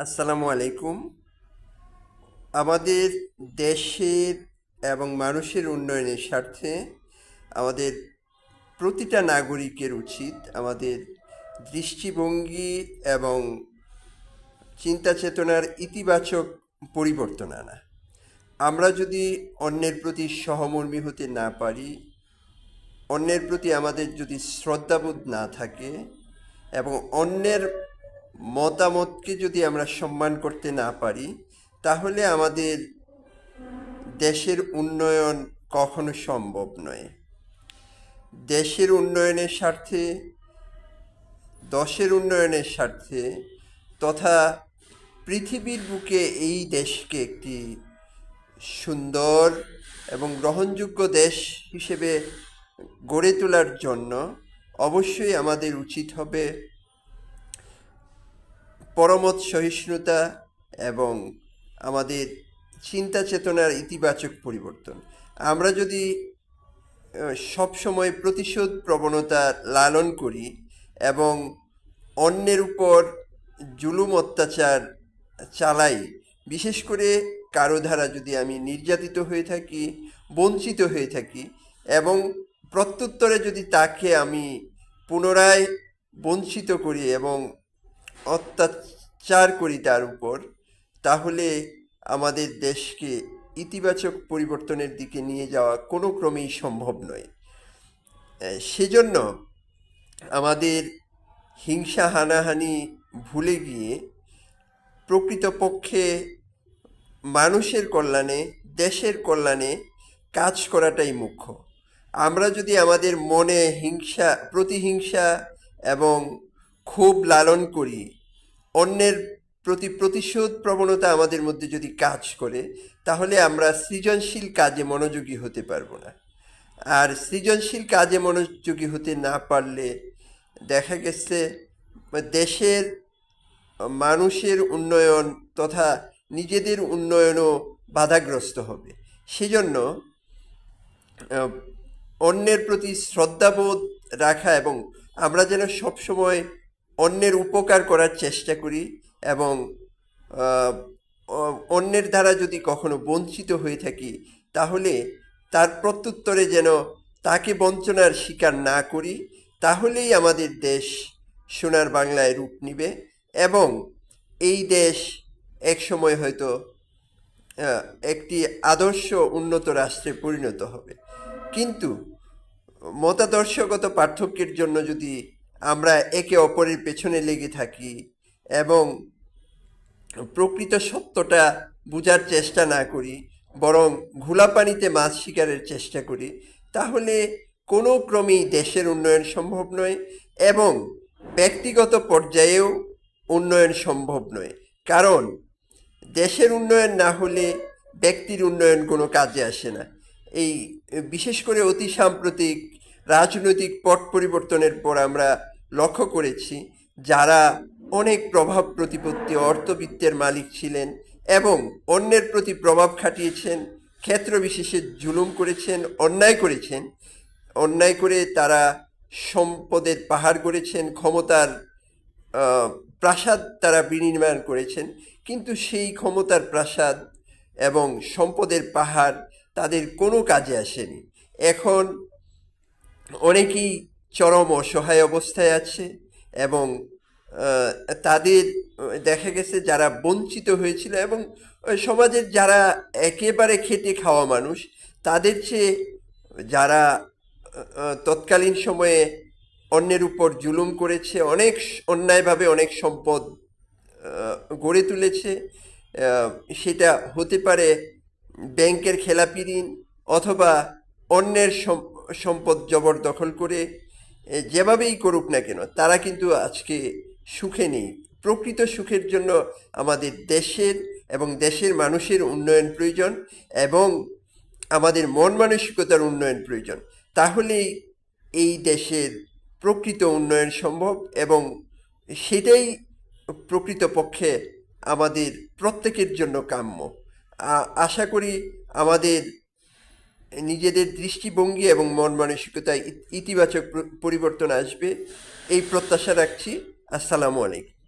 আসসালামু আলাইকুম। আমাদের দেশের এবং মানুষের উন্নয়নের স্বার্থে আমাদের প্রতিটা নাগরিকের উচিত আমাদের দৃষ্টিভঙ্গি এবং চিন্তা চেতনার ইতিবাচক পরিবর্তন আনা। আমরা যদি অন্যের প্রতি সহমর্মী হতে না পারি, অন্যের প্রতি আমাদের যদি শ্রদ্ধাবোধ না থাকে এবং অন্যের মতামতকে যদি আমরা সম্মান করতে না পারি, তাহলে আমাদের দেশের উন্নয়ন কখনো সম্ভব নয়। দেশের উন্নয়নের স্বার্থে, দশের উন্নয়নের স্বার্থে তথা পৃথিবীর বুকে এই দেশকে একটি সুন্দর এবং গ্রহণযোগ্য দেশ হিসেবে গড়ে তোলার জন্য অবশ্যই আমাদের উচিত হবে পরমত সহিষ্ণুতা এবং আমাদের চিন্তা চেতনার ইতিবাচক পরিবর্তন। আমরা যদি সবসময় প্রতিশোধ প্রবণতা লালন করি এবং অন্যের উপর জুলুম অত্যাচার চালাই, বিশেষ করে কারও দ্বারা যদি আমি নির্যাতিত হয়ে থাকি, বঞ্চিত হয়ে থাকি এবং প্রত্যুত্তরে যদি তাকে আমি পুনরায় বঞ্চিত করি এবং অত্যাচার করি তার উপর, তাহলে আমাদের দেশকে ইতিবাচক পরিবর্তনের দিকে নিয়ে যাওয়া কোনো ক্রমেই সম্ভব নয়। সেজন্য আমাদের হিংসা হানাহানি ভুলে গিয়ে প্রকৃতপক্ষে মানুষের কল্যাণে, দেশের কল্যাণে কাজ করাটাই মুখ্য। আমরা যদি আমাদের মনে হিংসা, প্রতিহিংসা এবং ক্ষোভ লালন করি। অন্যের প্রতি প্রতিশোধ প্রবণতা আমাদের মধ্যে যদি কাজ করে, তাহলে আমরা সৃজনশীল কাজে মনোযোগী হতে পারব না। আর সৃজনশীল কাজে মনোযোগী হতে না পারলে দেখা গেছে, দেশের মানুষের উন্নয়ন তথা নিজেদের উন্নয়নও বাধাগ্রস্ত হবে। সেজন্য, অন্যের প্রতি শ্রদ্ধাবোধ রাখা এবং আমরা যেন সবসময় অন্যের উপকার করার চেষ্টা করি এবং অন্যের দ্বারা যদি কখনো বঞ্চিত হয়ে থাকি, তাহলে তার প্রত্যুত্তরে যেন তাকে বঞ্চনার শিকার না করি, তাহলেই আমাদের দেশ সোনার বাংলায় রূপ নিবে এবং এই দেশ একসময় হয়তো একটি আদর্শ উন্নত রাষ্ট্রে পরিণত হবে। কিন্তু মতাদর্শগত পার্থক্যের জন্য যদি আমরা একে অপরের পেছনে লেগে থাকি এবং প্রকৃত সত্যটা বোঝার চেষ্টা না করি, বরং ঘোলা পানিতে মাছ শিকারের চেষ্টা করি, তাহলে কোনো ক্রমেই দেশের উন্নয়ন সম্ভব নয় এবং ব্যক্তিগত পর্যায়েও উন্নয়ন সম্ভব নয়। কারণ দেশের উন্নয়ন না হলে ব্যক্তির উন্নয়ন কোনো কাজে আসে না। এই বিশেষ করে অতি সাম্প্রতিক রাজনৈতিক পট পরিবর্তনের পর আমরা লক্ষ্য করেছি যারা অনেক প্রভাব প্রতিপত্তি অর্থবিত্তের মালিক ছিলেন এবং অন্যের প্রতি প্রভাব খাটিয়েছেন, ক্ষেত্র বিশেষে জুলুম করেছেন, অন্যায় করেছেন। অন্যায় করে তারা সম্পদের পাহাড় করেছেন ক্ষমতার প্রাসাদ তারা বিনির্মাণ করেছেন। কিন্তু সেই ক্ষমতার প্রাসাদ এবং সম্পদের পাহাড় তাদের কোনো কাজে আসেনি। এখন অনেকেই চরম অসহায় অবস্থায় আছে এবং তাদের, দেখা গেছে যারা বঞ্চিত হয়েছিল এবং সমাজের যারা একেবারে খেটে খাওয়া মানুষ, তাদের চেয়ে যারা তৎকালীন সময়ে অন্যের উপর জুলুম করেছে, অনেক অন্যায়ভাবে অনেক সম্পদ গড়ে তুলেছে সেটা হতে পারে ব্যাংকের খেলাপি ঋণ অথবা অন্যের সম- সম্পদ জবরদখল করে যেভাবেই করুক না কেন, তারা কিন্তু আজকে সুখে নেই। প্রকৃত সুখের জন্য আমাদের দেশের এবং দেশের মানুষের উন্নয়ন প্রয়োজন এবং আমাদের মন মানসিকতার উন্নয়ন প্রয়োজন। তাহলেই এই দেশের প্রকৃত উন্নয়ন সম্ভব এবং সেটাই প্রকৃতপক্ষে আমাদের প্রত্যেকের জন্য কাম্য। আশা করি আমাদের নিজেদের দৃষ্টিভঙ্গি এবং মন মানসিকতায় ইতিবাচক পরিবর্তন আসবে। এই প্রত্যাশা রাখছি। আসসালামু আলাইকুম।